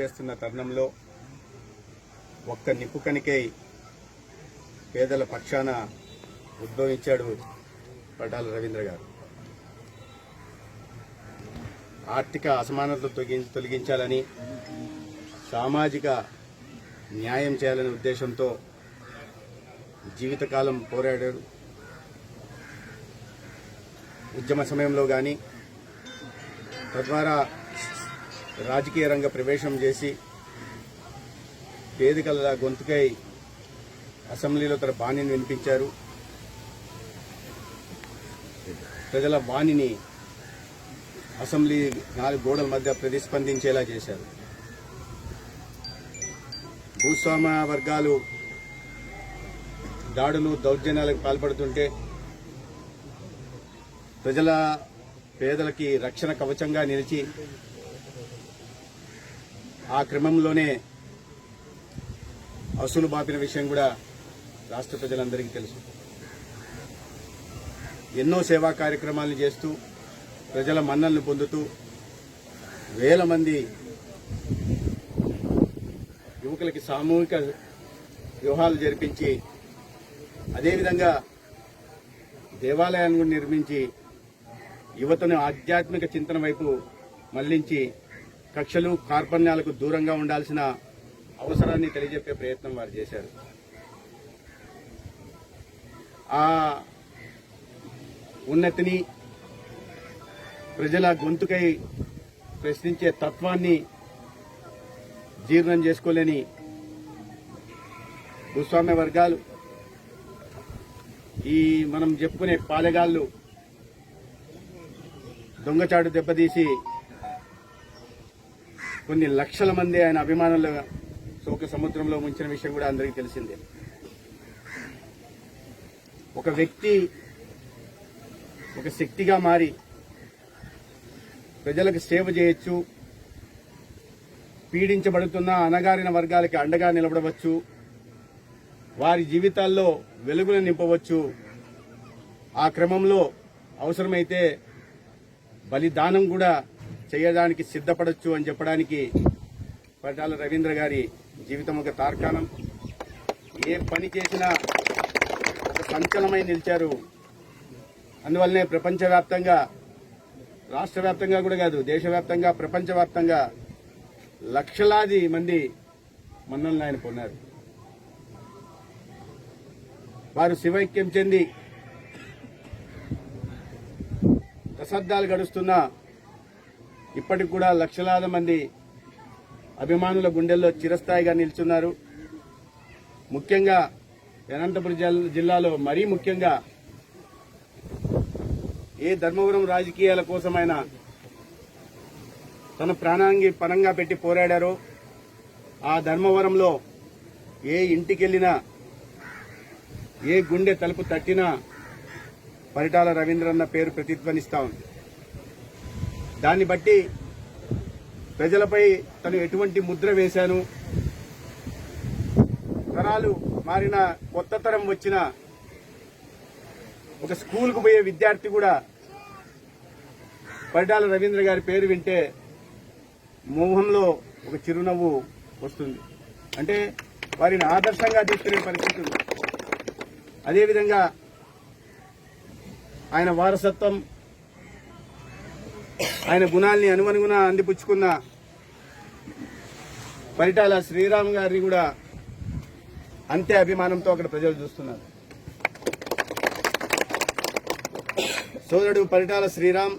చేస్తున్న తరుణంలో ఒక్క నిప్పుకనికై పేదల పక్షాన ఉద్భవించాడు పటాల రవీంద్ర గారు. ఆర్థిక అసమానతలు తొగి తొలగించాలని సామాజిక న్యాయం చేయాలనే ఉద్దేశంతో జీవితకాలం పోరాడాడు. ఉద్యమ సమయంలో కానీ తద్వారా రాజకీయ రంగ ప్రవేశం చేసి పేదికల గొంతుకై అసెంబ్లీలో తన బాణిని వినిపించారు. ప్రజల బాణిని అసెంబ్లీ నాలుగు గోడల మధ్య ప్రతిస్పందించేలా చేశారు. భూస్వామ్య వర్గాలు దాడులు దౌర్జన్యాలకు పాల్పడుతుంటే ప్రజల పేదలకి రక్షణ కవచంగా నిలిచి ఆ క్రమంలోనే అసలు బాపిన విషయం కూడా రాష్ట్ర ప్రజలందరికీ తెలుసు. ఎన్నో సేవా కార్యక్రమాలను చేస్తూ ప్రజల మన్నలను పొందుతూ వేల మంది యువకులకి సామూహిక వ్యూహాలు జరిపించి అదేవిధంగా దేవాలయాన్ని కూడా నిర్మించి యువతను ఆధ్యాత్మిక చింతన వైపు మళ్ళించి కక్షలు కార్పణ్యాలకు దూరంగా ఉండాల్సిన అవసరాన్ని తెలియజెప్పే ప్రయత్నం వారు చేశారు. ఆ ఉన్నతిని ప్రజల గొంతుకై ప్రశ్నించే తత్వాన్ని జీర్ణం చేసుకోలేని భూస్వామ్య వర్గాలు ఈ మనం చెప్పుకునే పాలెగాళ్ళు దొంగచాటు దెబ్బతీసి కొన్ని లక్షల మంది ఆయన అభిమానులు సోకి సముద్రంలో ముంచిన విషయం కూడా అందరికీ తెలిసిందే. ఒక వ్యక్తి ఒక శక్తిగా మారి ప్రజలకు సేవ చేయొచ్చు పీడించబడుతున్న అనగారిన వర్గాలకి అండగా నిలబడవచ్చు వారి జీవితాల్లో వెలుగులు నింపవచ్చు. ఆ క్రమంలో అవసరమైతే బలిదానం కూడా చేయడానికి సిద్ధపడొచ్చు అని చెప్పడానికి పటాల రవీంద్ర గారి జీవితం ఒక తార్కాణం. ఏ పని చేసినా సంచలమై నిలిచారు. అందువల్లనే ప్రపంచవ్యాప్తంగా రాష్ట్ర వ్యాప్తంగా కూడా కాదు దేశవ్యాప్తంగా ప్రపంచవ్యాప్తంగా లక్షలాది మంది మన్నలను ఆయన పొన్నారు. వారు శివైక్యం చెంది దశాబ్దాలు గడుస్తున్నా ఇప్పటికి కూడా లక్షలాది మంది అభిమానుల గుండెల్లో చిరస్థాయిగా నిల్చున్నారు. ముఖ్యంగా అనంతపురం జిల్లాలో మరీ ముఖ్యంగా ఏ ధర్మవరం రాజకీయాల కోసమైనా తన ప్రాణాంగి పరంగా పెట్టి పోరాడారో ఆ ధర్మవరంలో ఏ ఇంటికెళ్ళినా ఏ గుండె తలుపు తట్టినా పరిటాల రవీంద్రన్న పేరు ప్రతిధ్వనిస్తా ఉంది. దాన్ని బట్టి ప్రజలపై తను ఎటువంటి ముద్ర వేశాను. తరాలు మారిన కొత్త తరం వచ్చిన ఒక స్కూల్కు పోయే విద్యార్థి కూడా పరిటాల రవీంద్ర గారి పేరు వింటే మోహంలో ఒక చిరునవ్వు వస్తుంది. అంటే వారిని ఆదర్శంగా తీసుకునే పరిస్థితి ఉంది. అదేవిధంగా ఆయన వారసత్వం ఆయన గుణాల్ని అనుమనుగుణ అందిపుచ్చుకున్న పరిటాల శ్రీరామ్ గారిని కూడా అంతే అభిమానంతో అక్కడ ప్రజలు చూస్తున్నారు. సోదరుడు పరిటాల శ్రీరామ్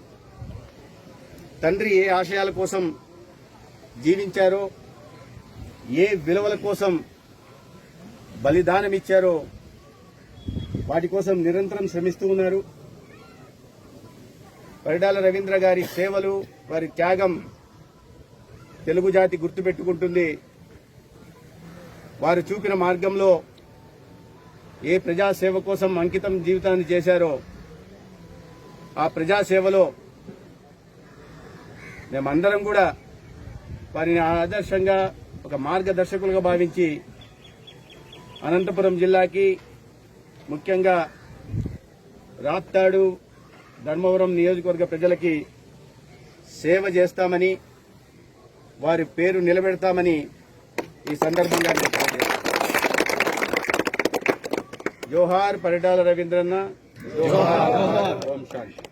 తండ్రి ఏ ఆశయాల కోసం జీవించారో ఏ విలువల కోసం బలిదానం ఇచ్చారో వాటి కోసం నిరంతరం శ్రమిస్తూ ఉన్నారు. పరిడాల రవీంద్ర గారి సేవలు వారి త్యాగం తెలుగు జాతి గుర్తుపెట్టుకుంటుంది. వారు చూపిన మార్గంలో ఏ ప్రజాసేవ కోసం అంకితం జీవితాన్ని చేశారో ఆ ప్రజాసేవలో మేమందరం కూడా వారిని ఆదర్శంగా ఒక మార్గదర్శకులుగా భావించి అనంతపురం జిల్లాకి ముఖ్యంగా రాప్తాడు ధర్మవరం నియోజకవర్గ ప్రజలకి సేవ చేస్తామని వారి పేరు నిలబెడతామని ఈ సందర్భంగా జోహార్ పరిటాల రవీంద్రన్న. జోహార్. ఓం శాంతి.